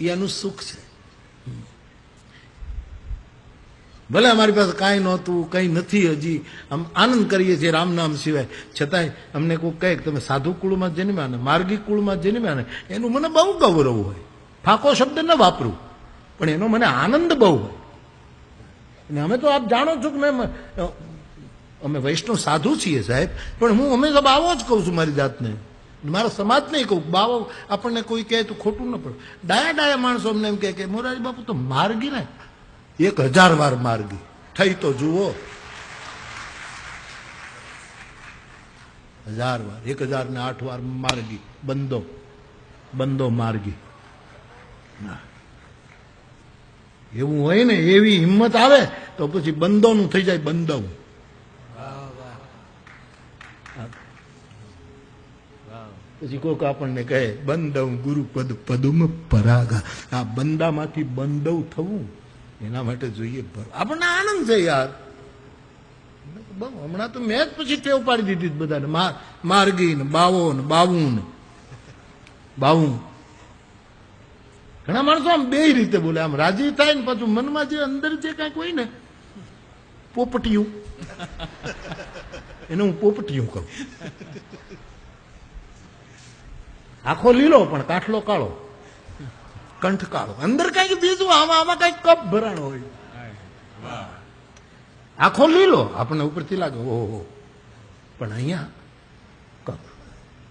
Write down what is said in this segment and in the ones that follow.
એ એનું સુખ છે. ભલે અમારી પાસે કાંઈ નહોતું, કંઈ નથી હજી. આમ આનંદ કરીએ છીએ રામ નામ સિવાય. છતાંય અમને કોઈ કહે તમે સાધુ કુળમાં જન્મ્યા ને, માર્ગી કુળમાં જન્મ્યા ને, એનું મને બહુ ગૌરવ હોય. ફાકો શબ્દ ન વાપરું, પણ એનો મને આનંદ બહુ હોય. અને અમે તો આપ જાણો છો કે મેં અમે વૈષ્ણવ સાધુ છીએ સાહેબ, પણ હું હંમેશા આવો જ કહું છું મારી જાતને. મારા સમાજ નહીં કહું બાવો આપણને કોઈ કહે તો ખોટું ન પડે. ડાયા ડાયા માણસો અમને એમ કહે કે મોરારી બાપુ તો માર્ગી ને. એક હજાર વાર માર્ગી. થઈ તો જુઓ. હજાર વાર એક હજાર ને આઠ વાર માર્ગી. બંદો બંદો માર્ગી. એવું હોય ને એવી હિંમત આવે તો પછી બંદોનું થઈ જાય બંદવ. પછી કોઈક આપણને કહે, બંદવ ગુરુપદ પદુમ પરાગા. આ બંદામાંથી બંદવ થવું, એના માટે જોઈએ આપણને આનંદ છે યાર. હમણાં તો મેં જ પછી ટેવ પાડી દીધી બધાને. માર્ગી ને બાવો બાવું. ઘણા માણસો આમ બે રીતે બોલે. આમ રાજી થાય ને પાછું મનમાં જે અંદર જે કાંઈક હોય ને, પોપટિયું. એને હું પોપટિયું કહું. આખો લીલો પણ કાઠલો કાળો. કંઠ કાળો. અંદર કંઈક બીજું, આમાં આમાં કંઈક કપ ભરાણ હોય. આખો લીલો. આપણને ઉપરથી લાગે, ઓહો. પણ અહીંયા કપ.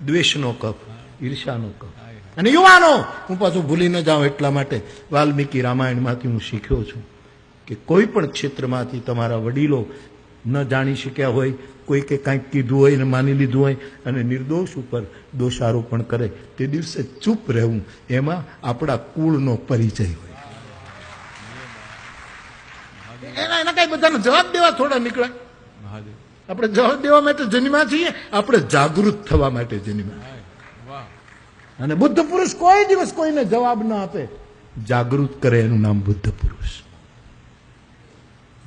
દ્વેષનો કપ ઈર્ષાનો કપ. અને યુવાનો, હું પાછું ભૂલી ન જાઉં એટલા માટે વાલ્મીકી રામાયણમાંથી હું શીખ્યો છું કે કોઈ પણ ક્ષેત્રમાંથી તમારા વડીલો ન જાણી શક્યા હોય કોઈ કે કાંઈક કીધું હોય ને માની લીધું હોય અને નિર્દોષ ઉપર દોષારોપણ કરે તે દિવસે ચૂપ રહેવું એમાં આપણા કુળનો પરિચય હોય. એના એના કઈ બધાને જવાબ દેવા થોડા નીકળે આપણે જવાબ દેવા માટે જન્મ્યા છીએ આપણે જાગૃત થવા માટે જન્મ્યા. વાહ. અને બુદ્ધ પુરુષ કોઈ દિવસ કોઈને જવાબ ન આપે. જાગૃત કરે એનું નામ બુદ્ધ પુરુષ.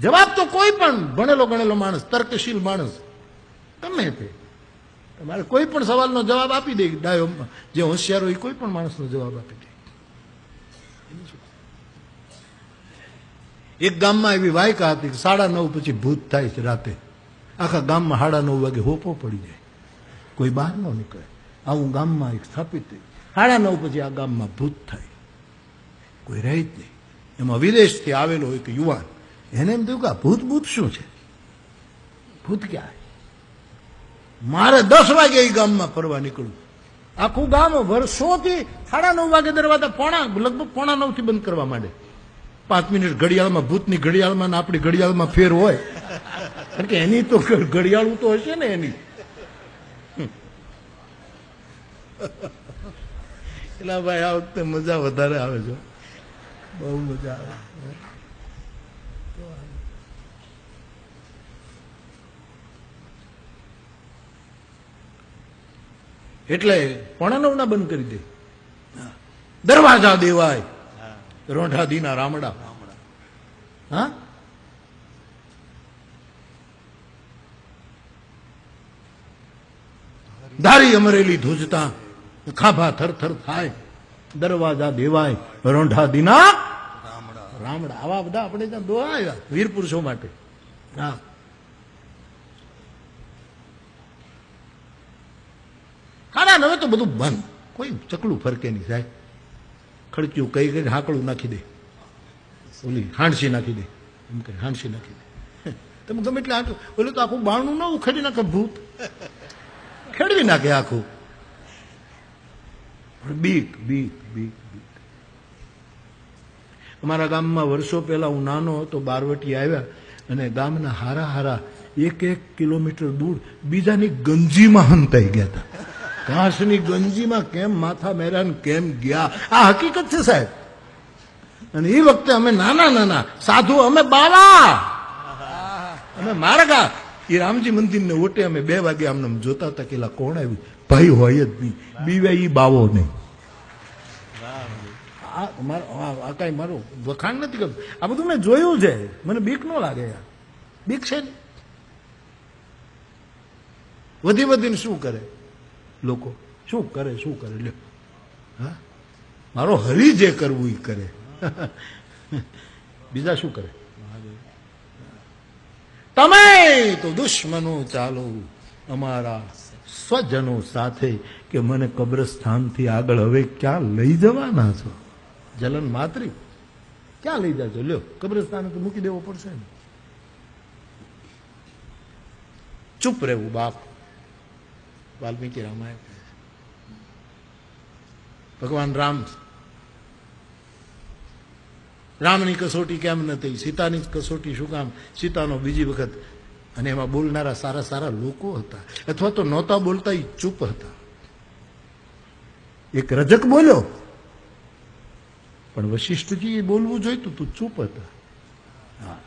જવાબ તો કોઈ પણ ભણેલો ગણેલો માણસ, તર્કશીલ માણસ, ગમે તે. તમારે કોઈ પણ સવાલનો જવાબ આપી દે, ડાયો, જે હોશિયાર હોય કોઈ પણ માણસનો જવાબ આપી દે. એક ગામમાં એવી વાયકા હતી કે સાડા નવ પછી ભૂત થાય છે રાતે. આખા ગામમાં સાડા નવ વાગે હોપો પડી જાય. કોઈ બહાર ન નીકળે. આવું ગામમાં એક સ્થાપિત થઈ. સાડા નવ પછી આ ગામમાં ભૂત થાય. કોઈ રહે જ નહીં. એમાં વિદેશથી આવેલો એક યુવાન એને એમ થયું કે ભૂત ભૂત શું છે? ભૂત ક્યાં મારે દસ વાગે એ ગામમાં ફરવા નીકળવું. આખું ગામ વર્ષોથી સાડા નવ વાગે દરવાજા પોણા, લગભગ પોણા નવથી બંધ કરવા માંડે. પાંચ મિનિટ ઘડિયાળમાં, ભૂતની ઘડિયાળમાં ને આપણી ઘડિયાળમાં ફેર હોય. કારણ કે એની તો ઘડિયાળું તો હશે ને એની. એટલે ભાઈ, આ વખતે મજા વધારે આવે છે. બહુ મજા આવે. એટલે પોણા નવના બંધ કરી દે. દરવાજા દેવાય. રોંઢાદીના રામડા. હા? ધારી અમરેલી ધૂજતા ખાભા થર થર થાય. દરવાજા દેવાય રોંઢા દીના આવા બધા આપણે ત્યાં દોહા આવ્યા, વીર પુરુષો માટે. હા. ખાડા હવે તો બધું બંધ. કોઈ ચકલું ફરકે નહીં સાહેબ. ખડક્યું કઈ કઈ હાંકડું નાખી દે. ઓલી હાંડસી નાખી દે. એમ કે હાંડસી નાખી દે. તમે ગમે એટલે હાંકું ઓલું તો આખું બાણું ના ઉખેડી નાખે ભૂત. ખેડવી નાખે આખું. બીક બીક બીક બીક. અમારા ગામમાં વર્ષો પહેલાં હું નાનો હતો, બારવટી આવ્યા અને ગામના હારા હારા એક એક કિલોમીટર દૂર બીજાની ગંજીમાં હંતાઈ ગયા હતા. ઘાસની ગંજીમાં કેમ માથા મેરા ને કેમ ગયા? આ હકીકત છે સાહેબ. અને એ વખતે અમે નાના નાના સાધુ, અમે બાવા અમે મારગા. એ રામજી મંદિરને ઓટે અમે બે વાગે આમને જોતા હતા કેલા કોણ આવ્યું? ભાઈ હોય જ નહીં. બીવે એ બાવો નહીં. આ આ- કાંઈ મારું વખાણ નથી કરતું. આ બધું મેં જોયું છે. મને બીક ન લાગે યાર. બીક છે ને? વધી વધીને શું કરે લોકો? શું કરે શું કરે? લ્યો. હા? મારો હરી જે કરવું એ કરે. બીજા શું કરે? તમે તો દુશ્મનો ચાલો. અમારા સ્વજનો સાથે કે મને કબ્રસ્થાનથી આગળ હવે ક્યાં લઈ જવાના છો? જલન માત્રી. ક્યાં લઈ જાજો? લ્યો, કબ્રસ્તાન તો મૂકી દેવો પડશે ને. ચૂપ રહેવું, બાપ. વાલ્મીકી રામાયણ ભગવાન રામ. રામની કસોટી કેમ નથી સીતાની કસોટી શું કામ? સીતાનો બીજી વખત, અને એમાં બોલનારા સારા સારા લોકો હતા. અથવા તો નહોતા બોલતા એ ચૂપ હતા. એક રજક બોલ્યો પણ વશિષ્ઠજી એ બોલવું જોઈતું તું, ચૂપ હતા. હા.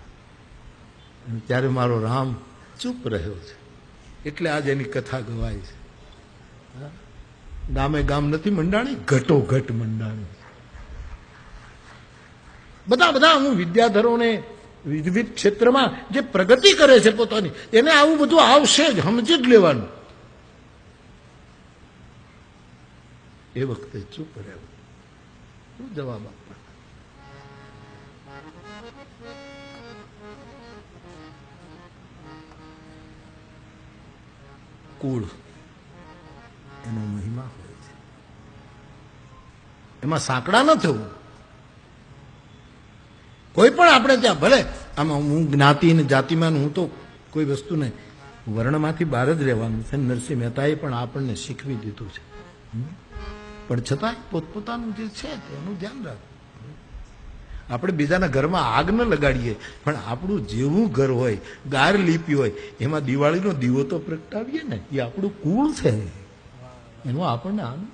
ત્યારે મારો રામ ચૂપ રહ્યો છે. એટલે આજ એની કથા ગવાય છે. ગામે ગામ નથી મંડાણી ઘટો ઘટ મંડાણી. બધા બધા હું વિદ્યાધરોને વિવિધ ક્ષેત્રમાં જે પ્રગતિ કરે છે પોતાની, એને આવું બધું આવશે જ, સમજી જ લેવાનું. એ વખતે ચૂપ રહેવું. જવાબ આપવાના કુળ. એનો મહિમા હોય છે. એમાં સાંકડા ન થવું. કોઈ પણ આપણે ત્યાં, ભલે, આમાં હું જ્ઞાતિ ને જાતિમાં હું તો કોઈ વસ્તુને વર્ણમાંથી બહાર જ રહેવાનું છે. નરસિંહ મહેતાએ પણ આપણને શીખવી દીધું છે? પણ છતાંય પોતપોતાનું જે છે તેનું ધ્યાન રાખવું. આપણે બીજાના ઘરમાં આગ ન લગાડીએ, પણ આપણું જેવું ઘર હોય, ગાર લીપી હોય, એમાં દિવાળીનો દીવો તો પ્રગટાવીએ ને, એ આપણું કુળ છે. એનો આપણને આનંદ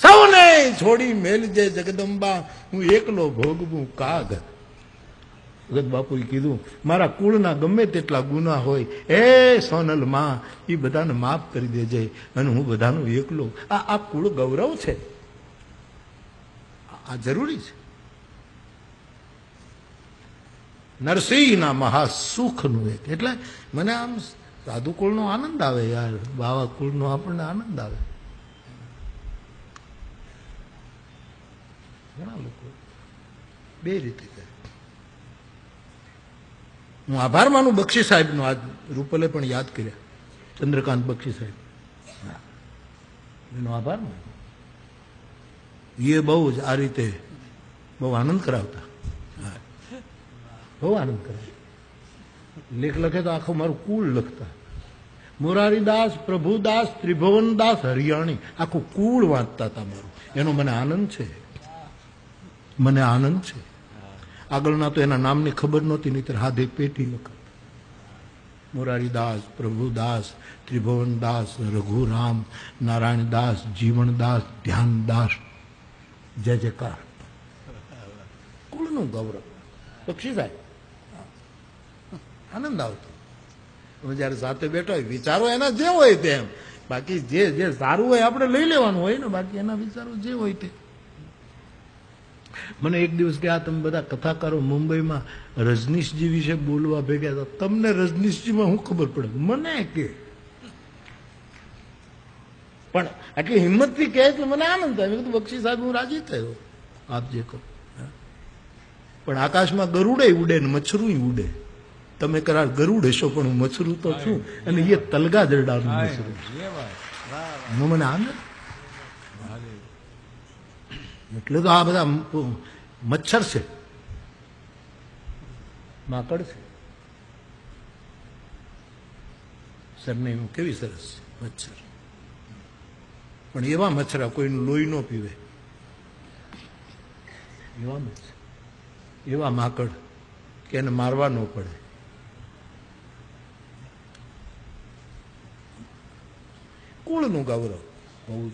સૌને છોડી મેલજે જગદંબા, હું એકલો ભોગવું કાગ ભગત બાપુએ કીધું, મારા કુળના ગમે તેટલા ગુના હોય, એ સોનલમાં એ બધાને માફ કરી દેજે અને હું બધાનો એકલો. આ આ કુળ ગૌરવ છે. આ જરૂરી છે. નરસિંહના મહાસુખનું એક. એટલે મને આમ સાધુ કુળનો આનંદ આવે યાર, બાવા કુળનો આપણને આનંદ આવે. ઘણા લોકો બે રીતે કરે. હું આભાર માનું બક્ષી સાહેબનો આજ રૂપલે પણ યાદ કર્યા. ચંદ્રકાંત બક્ષી સાહેબ. એનો આભાર માનું. એ બહુ જ આ રીતે બહુ આનંદ કરાવતા. બહુ આનંદ કરાવતા. લેખ લખે તો આખું મારું કુળ લખતા. મોરારીદાસ, પ્રભુદાસ, ત્રિભુવનદાસ, હરિયાણી, આખું કુળ વાંચતા હતા મારું. એનો મને આનંદ છે. મને આનંદ છે. આગળના તો એના નામની ખબર નહોતી નહીં હાથે પેટી લખત મોરારીદાસ પ્રભુદાસ ત્રિભુવનદાસ રઘુરામ નારાયણદાસ જીવનદાસ ધ્યાનદાસ જય જયકાર. કુળનું ગૌરવ. બક્ષી સાહેબ. આનંદ આવતો. અમે જયારે સાથે બેઠા હોય, વિચારો એના જે હોય તેમ. બાકી જે જે સારું હોય આપણે લઈ લેવાનું હોય ને, બાકી એના વિચારો જે હોય તે. મને એક દિવસ કે આ તમે બધા કથાકારો મુંબઈમાં રજનીશજી વિશે બોલવા ભેગા હતા. તમને રજનીશજીમાં શું ખબર પડે? મને કે. પણ આટલી હિંમતથી કહે એટલે મને આનંદ થાય. મેં બક્ષી સાહેબ હું રાજી થયો. આપ જે કહો પણ આકાશમાં ગરુડે ઉડે ને મચ્છરું ઉડે. તમે કરાર ગરુડ હશો પણ હું મચ્છરું તો છું. અને એ તલગા જરડાનું મચ્છરું. મને આનંદ? એટલે તો આ બધા મચ્છર છે. માકડ છે. સરનેમ કેવી સરસ છે, મચ્છર. પણ એવા મચ્છરા કોઈનું લોહી ન પીવે. એવા મચ્છર. એવા માકડ કે એને મારવા ન પડે. કુળનું ગૌરવ બહુ જ